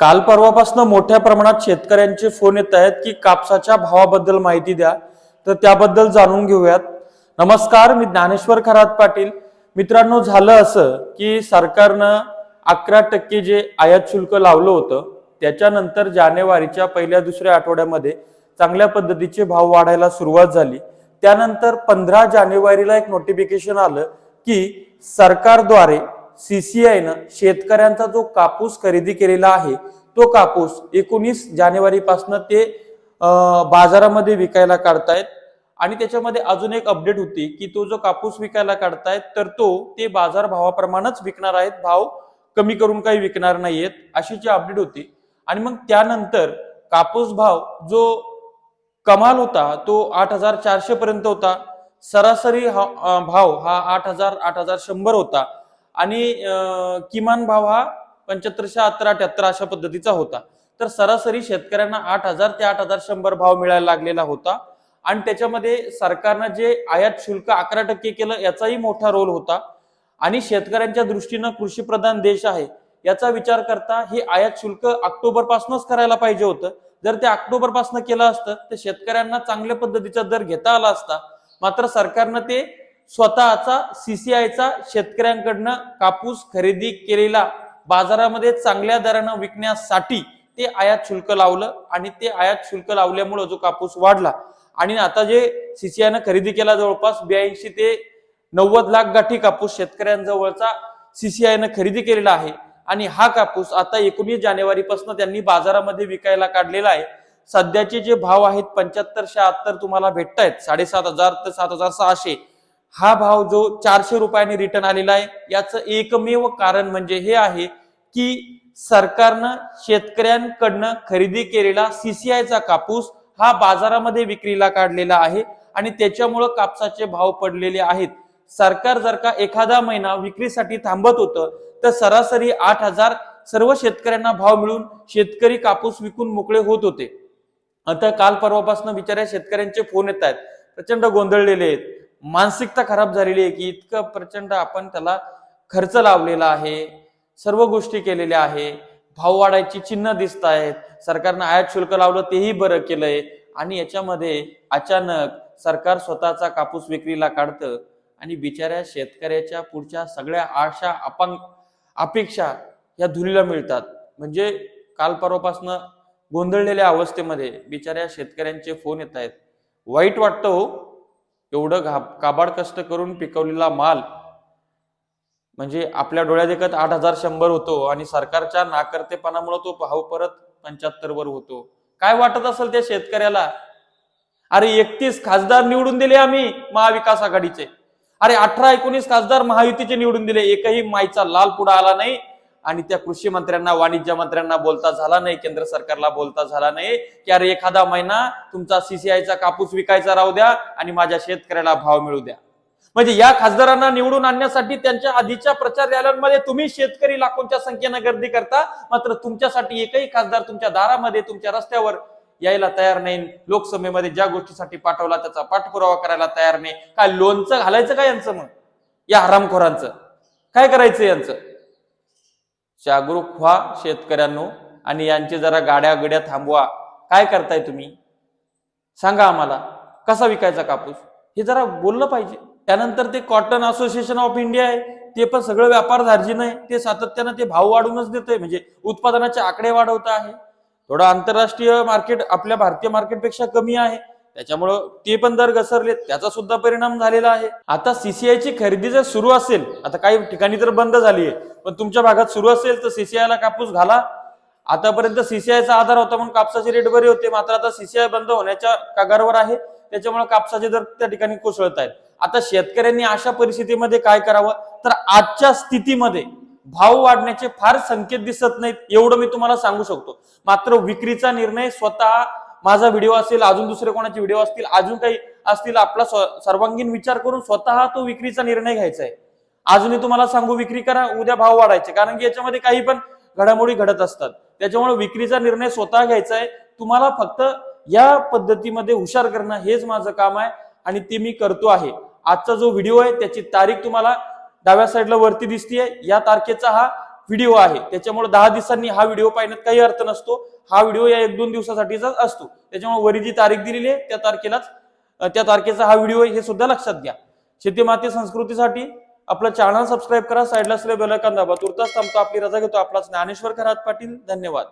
काल परवापासून मोठ्या प्रमाणात शेतकऱ्यांचे फोन येत आहेत की कापसाच्या भावाबद्दल माहिती द्या. तर त्याबद्दल जाणून घेऊयात. नमस्कार मी ज्ञानेश्वर खरात पाटील. मित्रांनो झालं असं की सरकारनं अकरा टक्के जे आयात शुल्क लावलं होतं त्याच्यानंतर जानेवारीच्या पहिल्या दुसऱ्या आठवड्यामध्ये चांगल्या पद्धतीचे भाव वाढायला सुरुवात झाली. त्यानंतर पंधरा जानेवारीला एक नोटिफिकेशन आलं की सरकारद्वारे सीसीआयनं शेतकऱ्यांचा जो कापूस खरेदी केलेला आहे तो कापूस एकोणीस जानेवारीपासून ते बाजारामध्ये विकायला काढतायत. आणि त्याच्यामध्ये अजून एक अपडेट होती की तो जो कापूस विकायला काढतायत तर तो ते बाजार भावाप्रमाणेच विकणार आहेत. भाव कमी करून काही विकणार नाहीयेत अशी जी अपडेट होती. आणि मग त्यानंतर कापूस भाव जो कमाल होता तो आठ हजार चारशे पर्यंत होता. सरासरी हा- भाव हा आठ हजार आठ हजार शंभर होता. आणि किमान भाव हा पंच्याहत्तर शहात्तर अठ्याहत्तर अशा पद्धतीचा होता. तर सरासरी शेतकऱ्यांना आठ हजार ते आठ हजार शंभर भाव मिळायला लागलेला होता. आणि त्याच्यामध्ये सरकारनं जे आयात शुल्क अकरा टक्के केलं याचाही मोठा रोल होता. आणि शेतकऱ्यांच्या दृष्टीनं कृषी प्रधान देश आहे याचा विचार करता हे आयात शुल्क ऑक्टोबर पासूनच करायला पाहिजे होतं. जर ते ऑक्टोबरपासून केलं असतं तर शेतकऱ्यांना चांगल्या पद्धतीचा दर घेता आला असता. मात्र सरकारनं ते स्वतःचा सीसीआयचा शेतकऱ्यांकडनं कापूस खरेदी केलेला बाजारामध्ये चांगल्या दरानं विकण्यासाठी ते आयात शुल्क लावलं आणि ते आयात शुल्क लावल्यामुळे जो कापूस वाढला. आणि आता जे सीसीआयनं खरेदी केला जवळपास ब्याऐंशी ते नव्वद लाख गाठी कापूस शेतकऱ्यांजवळचा सीसीआयनं खरेदी केलेला आहे. आणि हा कापूस आता एकोणीस जानेवारीपासून त्यांनी बाजारामध्ये विकायला काढलेला आहे. सध्याचे जे भाव आहेत पंच्याहत्तर शहात्तर तुम्हाला भेटतायत. साडेसात हजार ते सात हजार सहाशे. हा भाव जो चारशे रुपयाने रिटर्न आलेला आहे याचं एकमेव कारण म्हणजे हे आहे की सरकारनं शेतकऱ्यांकडनं खरेदी केलेला सीसीआयचा कापूस हा बाजारामध्ये विक्रीला काढलेला आहे आणि त्याच्यामुळं कापसाचे भाव पडलेले आहेत. सरकार जर का एखादा महिना विक्रीसाठी थांबत होतं तर सरासरी आठ हजार सर्व शेतकऱ्यांना भाव मिळून शेतकरी कापूस विकून मोकळे होत होते. आता काल परवापासून बिचाऱ्या शेतकऱ्यांचे फोन येत आहेत. प्रचंड गोंधळलेले आहेत. मानसिकता खराब झालेली आहे की इतकं प्रचंड आपण त्याला खर्च लावलेला आहे सर्व गोष्टी केलेल्या आहे भाव वाढायची चिन्ह दिसत आहेत सरकारनं आयात शुल्क लावलं तेही बरं केलंय आणि याच्यामध्ये अचानक सरकार स्वतःचा कापूस विक्रीला काढतं आणि बिचाऱ्या शेतकऱ्याच्या पुढच्या सगळ्या आशा अपांग अपेक्षा या धुलीला मिळतात. म्हणजे काल परवापासनं गोंधळलेल्या अवस्थेमध्ये बिचाऱ्या शेतकऱ्यांचे फोन येत आहेत. वाईट वाटतं हो. एवढं घा काबाड कष्ट करून पिकवलेला माल म्हणजे आपल्या डोळ्या देखत आठ हजार शंभर होतो आणि सरकारच्या नाकर्तेपणामुळे तो भाव परत पंच्याहत्तर वर होतो. काय वाटत असेल त्या शेतकऱ्याला? अरे एकतीस खासदार निवडून दिले आम्ही महाविकास आघाडीचे. अरे अठरा एकोणीस खासदार महायुतीचे निवडून दिले. एकही माईचा लाल पुढा आला नाही. आणि त्या कृषी मंत्र्यांना वाणिज्य मंत्र्यांना बोलता झाला नाही केंद्र सरकारला बोलता झाला नाही की अरे एखादा महिना तुमचा सीसीआयचा कापूस विकायचा राहू द्या आणि माझ्या शेतकऱ्याला भाव मिळू द्या. म्हणजे या खासदारांना निवडून आणण्यासाठी त्यांच्या आधीच्या प्रचार रॅल्यांमध्ये तुम्ही शेतकरी लाखोंच्या संख्येनं गर्दी करता मात्र तुमच्यासाठी एकही खासदार तुमच्या दारामध्ये तुमच्या रस्त्यावर यायला तयार नाही. लोकसभेमध्ये ज्या गोष्टीसाठी पाठवला त्याचा पाठपुरावा करायला तयार नाही. काय लोणचं घालायचं काय यांचं मग? या हरामखोरांचं. काय करायचं यांचं? जागरूक व्हा शेतकऱ्यांनो आणि यांची जरा गाड्या गड्या थांबवा. काय करताय तुम्ही? सांगा आम्हाला. कसा विकायचा कापूस? हे जरा बोललं पाहिजे. त्यानंतर ते कॉटन असोसिएशन ऑफ इंडिया आहे. ते पण सगळं व्यापार धार्जिन आहे ते सातत्यानं ते भाव वाढवूनच देतंय. म्हणजे उत्पादनाचे आकडे वाढवत आहे. थोडं आंतरराष्ट्रीय मार्केट आपल्या भारतीय मार्केटपेक्षा कमी आहे. त्याच्यामुळं ते पण दर घसरले त्याचा सुद्धा परिणाम झालेला आहे. आता सीसीआयची खरेदी जर सुरू असेल आता काही ठिकाणी तर बंद झाली आहे पण तुमच्या भागात सुरू असेल तर सीसीआयला ला कापूस घाला. आतापर्यंत सीसीआयचा आधार होता म्हणून कापसाचे रेट बरे होते मात्र आता सीसीआय बंद होण्याच्या कागारवर आहे. त्याच्यामुळे कापसाचे दर त्या ठिकाणी कोसळत आहेत. आता शेतकऱ्यांनी अशा परिस्थितीमध्ये काय करावं? तर आजच्या स्थितीमध्ये भाव वाढण्याचे फार संकेत दिसत नाहीत एवढं मी तुम्हाला सांगू शकतो. मात्र विक्रीचा निर्णय स्वतः माझा व्हिडिओ असेल अजून दुसरे कोणाचे व्हिडिओ असतील अजून काही असतील आपला सर्वांगीण विचार करून स्वतः तो विक्रीचा निर्णय घ्यायचा आहे. अजूनही तुम्हाला सांगू विक्री करा उद्या भाव वाढायचे. कारण की याच्यामध्ये काही पण घडामोडी घडत असतात. त्याच्यामुळे विक्रीचा निर्णय स्वतः घ्यायचा आहे. तुम्हाला फक्त या पद्धतीमध्ये हुशार करणं हेच माझं काम आहे आणि ते मी करतो आहे. आजचा जो व्हिडिओ आहे त्याची तारीख तुम्हाला डाव्या साईडला वरती दिसतीये. या तारखेचा हा व्हिडिओ आहे. त्याच्यामुळे दहा दिवसांनी हा व्हिडिओ पाहण्यात काही अर्थ नसतो. हा व्हिडिओ या एक दोन दिवसासाठीचा असतो. त्याच्यामुळे वरी जी तारीख दिलेली आहे त्या तारखेलाच त्या तारखेचा हा व्हिडिओ हे सुद्धा लक्षात घ्या. शेती माती संस्कृतीसाठी आपला चॅनल सबस्क्राईब करा साईडला असलेल्या बेल दाबा. तुर्तास थांबतो आपली रजा घेतो. आपला ज्ञानेश्वर खरात पाटील धन्यवाद.